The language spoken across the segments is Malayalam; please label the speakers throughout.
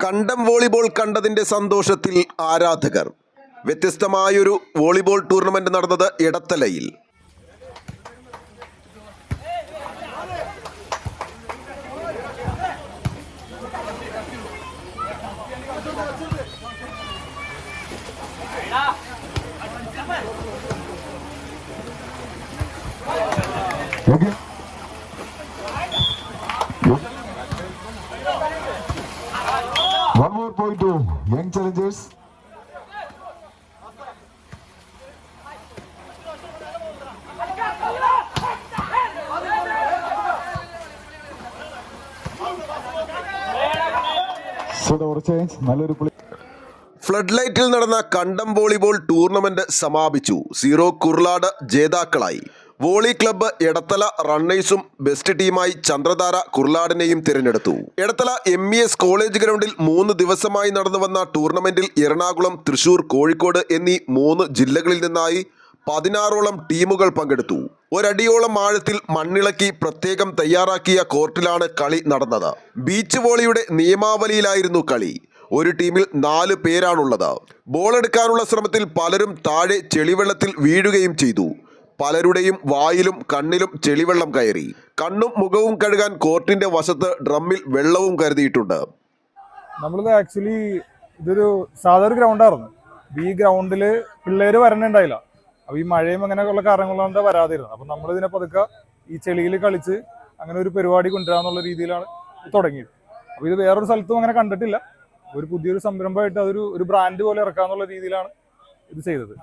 Speaker 1: കണ്ടം വോളിബോൾ കണ്ടതിന്റെ സന്തോഷത്തിൽ ആരാധകർ വ്യത്യസ്തമായൊരു വോളിബോൾ ടൂർണമെന്റ് നടന്നത് ഇടത്തലയിൽ
Speaker 2: Okay. One more point to young challengers.
Speaker 1: Flood ലൈറ്റിൽ നടന്ന കണ്ടം വോളിബോൾ ടൂർണമെന്റ് സമാപിച്ചു. സീറോ കുർലാട ജേതാക്കളായി. വോളി ക്ലബ്ബ് എടത്തല റണ്ണേഴ്സും ബെസ്റ്റ് ടീമായി ചന്ദ്രധാര കുർലാടിനെയും തിരഞ്ഞെടുത്തു. Edathala M E S college ഗ്രൗണ്ടിൽ മൂന്ന് ദിവസമായി നടന്നു വന്ന ടൂർണമെന്റിൽ എറണാകുളം തൃശൂർ കോഴിക്കോട് എന്നീ മൂന്ന് ജില്ലകളിൽ നിന്നായി പതിനാറോളം ടീമുകൾ പങ്കെടുത്തു. ഒരടിയോളം ആഴത്തിൽ മണ്ണിളക്കി പ്രത്യേകം തയ്യാറാക്കിയ കോർട്ടിലാണ് കളി നടന്നത്. ബീച്ച് വോളിയുടെ നിയമാവലിയിലായിരുന്നു കളി. ഒരു ടീമിൽ നാല് പേരാണുള്ളത്. ബോളെടുക്കാനുള്ള ശ്രമത്തിൽ പലരും താഴെ ചെളിവെള്ളത്തിൽ വീഴുകയും ചെയ്തു. പലരുടെയും വായിലും കണ്ണിലും ചെളിവെള്ളം കയറി. കണ്ണും മുഖവും കഴുകാൻ കോർട്ടിന്റെ വശത്ത് ഡ്രമ്മിൽ വെള്ളവും കരുതിയിട്ടുണ്ട്.
Speaker 3: നമ്മളിത് ആക്ച്വലി ഇതൊരു സാധാരണ ഗ്രൗണ്ടായിരുന്നു ഈ ഗ്രൗണ്ടിൽ പിള്ളേര് വരണുണ്ടായില്ല. അപ്പൊ ഈ മഴയും അങ്ങനെയുള്ള കാരണങ്ങൾ കൊണ്ട് വരാതിരുന്നത്. അപ്പൊ നമ്മളിതിനെ പതുക്കെ ഈ ചെളിയിൽ കളിച്ച് അങ്ങനെ ഒരു പരിപാടി കൊണ്ടുവരാന്നുള്ള രീതിയിലാണ് തുടങ്ങിയത്. അപ്പൊ ഇത് വേറൊരു സ്ഥലത്തും അങ്ങനെ കണ്ടിട്ടില്ല. ഒരു പുതിയൊരു സംരംഭമായിട്ട് അതൊരു ഒരു ബ്രാൻഡ് പോലെ ഇറക്കാന്നുള്ള രീതിയിലാണ് ഇത് ചെയ്തത്.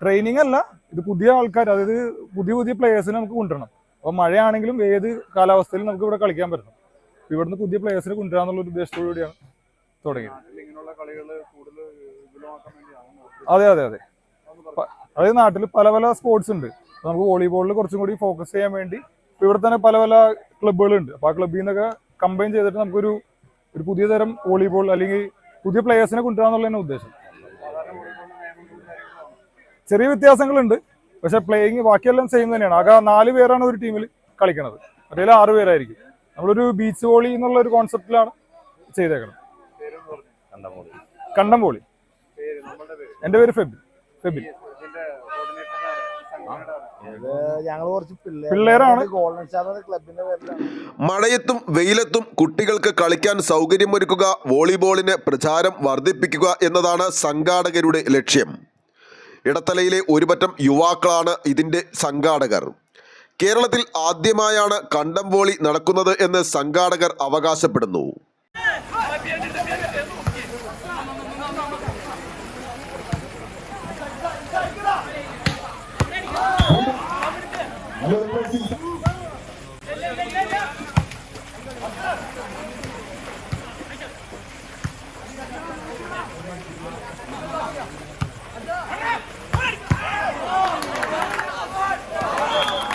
Speaker 3: ട്രെയിനിങ് അല്ല ഇത് പുതിയ ആൾക്കാർ അതായത് പുതിയ പുതിയ പ്ലേയേഴ്സിനെ നമുക്ക് കൊണ്ടുവരണം. അപ്പൊ മഴയാണെങ്കിലും ഏത് കാലാവസ്ഥയിലും നമുക്ക് ഇവിടെ കളിക്കാൻ പറ്റണം. അപ്പൊ ഇവിടുന്ന് പുതിയ പ്ലേയേഴ്സിനെ കൊണ്ടുവരാന്നുള്ള ഒരു ഉദ്ദേശത്തോടു കൂടിയാണ് തുടങ്ങിയത്. അതെ അതെ അതെ. അതായത് നാട്ടിൽ പല പല സ്പോർട്സ് ഉണ്ട്. നമുക്ക് വോളിബോളിൽ കുറച്ചും കൂടി ഫോക്കസ് ചെയ്യാൻ വേണ്ടി ഇപ്പൊ ഇവിടെ തന്നെ പല പല ക്ലബ്ബുകളുണ്ട് അപ്പൊ ആ ക്ലബ്ബിൽ നിന്നൊക്കെ കമ്പൈൻ ചെയ്തിട്ട് നമുക്കൊരു ഒരു പുതിയ തരം വോളിബോൾ അല്ലെങ്കിൽ പുതിയ പ്ലേയേഴ്സിനെ കൊണ്ടുവരാന്നുള്ള ഉദ്ദേശം. ചെറിയ വ്യത്യാസങ്ങളുണ്ട്. പക്ഷെ പ്ലേയിങ് ബാക്കിയെല്ലാം സെയിം തന്നെയാണ്. ആകെ നാല് പേരാണ് ഒരു ടീമിൽ കളിക്കുന്നത് മറ്റേ ആറ് പേരായിരിക്കും. നമ്മളൊരു ബീച്ച് വോളി എന്നുള്ള ഒരു കോൺസെപ്റ്റിലാണ് ചെയ്തേക്കുന്നത് കണ്ടം വോളി എന്റെ പേര് ഫെബിൻ ഫെബിൻ പിള്ളേരാണ്.
Speaker 1: മഴയത്തും വെയിലത്തും കുട്ടികൾക്ക് കളിക്കാൻ സൗകര്യമൊരുക്കുക വോളിബോളിന് പ്രചാരം വർദ്ധിപ്പിക്കുക എന്നതാണ് സംഘാടകരുടെ ലക്ഷ്യം. ഇടത്തലയിലെ ഒരുപറ്റം യുവാക്കളാണ് ഇതിന്റെ സംഘാടകർ കേരളത്തിൽ ആദ്യമായാണ് കണ്ടംപോളി നടക്കുന്നത് എന്ന് സംഘാടകർ അവകാശപ്പെടുന്നു
Speaker 2: Thank pressing.